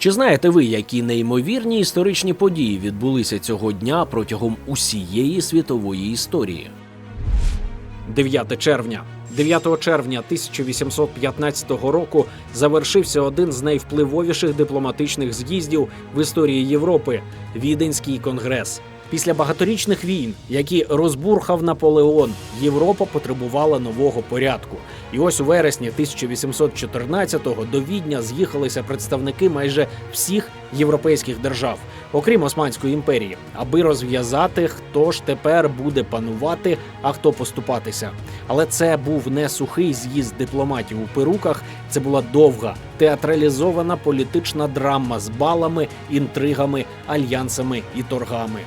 Чи знаєте ви, які неймовірні історичні події відбулися цього дня протягом усієї світової історії? 9 червня. 9 червня 1815 року завершився один з найвпливовіших дипломатичних з'їздів в історії Європи Віденський конгрес. Після багаторічних війн, які розбурхав Наполеон, Європа потребувала нового порядку. І ось у вересні 1814-го до Відня з'їхалися представники майже всіх європейських держав, окрім Османської імперії, аби розв'язати, хто ж тепер буде панувати, а хто поступатися. Але це був не сухий з'їзд дипломатів у перуках. Це була довга театралізована політична драма з балами, інтригами, альянсами і торгами.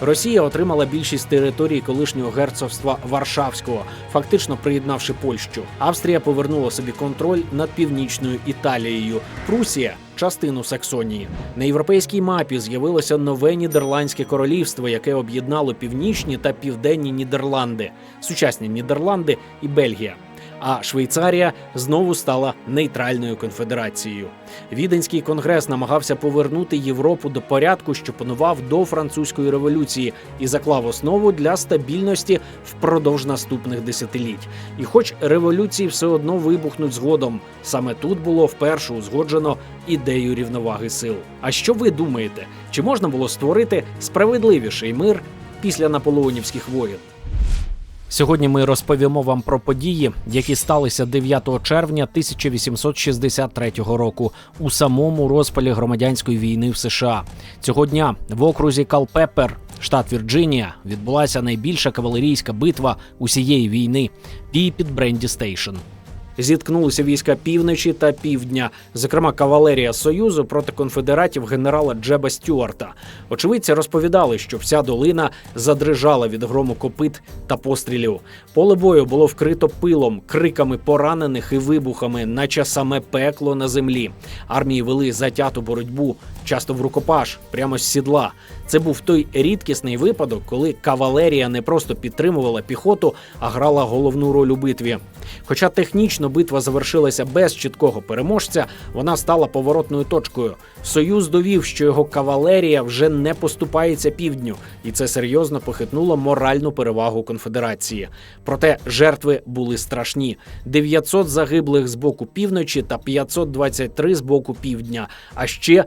Росія отримала більшість території колишнього герцогства Варшавського, фактично приєднавши Польщу. Австрія повернула собі контроль над північною Італією. Прусія частину Саксонії. На європейській мапі з'явилося нове нідерландське королівство, яке об'єднало північні та південні Нідерланди, сучасні Нідерланди і Бельгія. А Швейцарія знову стала нейтральною конфедерацією. Віденський конгрес намагався повернути Європу до порядку, що панував до французької революції, і заклав основу для стабільності впродовж наступних десятиліть. І хоч революції все одно вибухнуть згодом, саме тут було вперше узгоджено ідею рівноваги сил. А що ви думаєте? Чи можна було створити справедливіший мир після наполеонівських воєн? Сьогодні ми розповімо вам про події, які сталися 9 червня 1863 року у самому розпалі громадянської війни в США. Цього дня в окрузі Калпепер, штат Вірджинія, відбулася найбільша кавалерійська битва усієї війни бій під Бренді Стейшн. Зіткнулися війська півночі та півдня, зокрема кавалерія Союзу проти конфедератів генерала Джеба Стюарта. Очевидці розповідали, що вся долина задрижала від грому копит та пострілів. Поле бою було вкрито пилом, криками поранених і вибухами, наче саме пекло на землі. Армії вели затяту боротьбу, часто в рукопаш, прямо з сідла. Це був той рідкісний випадок, коли кавалерія не просто підтримувала піхоту, а грала головну роль у битві. Хоча технічно битва завершилася без чіткого переможця, вона стала поворотною точкою. Союз довів, що його кавалерія вже не поступається півдню, і це серйозно похитнуло моральну перевагу конфедерації. Проте жертви були страшні: 900 загиблих з боку півночі та 523 з боку півдня, а ще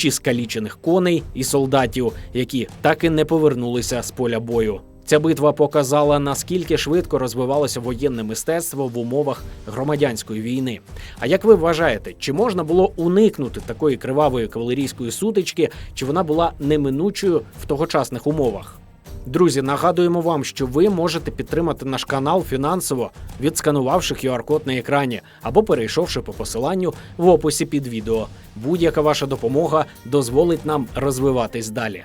тисячі скалічених коней і солдатів, які так і не повернулися з поля бою. Ця битва показала, наскільки швидко розвивалося воєнне мистецтво в умовах громадянської війни. А як ви вважаєте, чи можна було уникнути такої кривавої кавалерійської сутички, чи вона була неминучою в тогочасних умовах? Друзі, нагадуємо вам, що ви можете підтримати наш канал фінансово, відсканувавши QR-код на екрані або перейшовши по посиланню в описі під відео. Будь-яка ваша допомога дозволить нам розвиватись далі.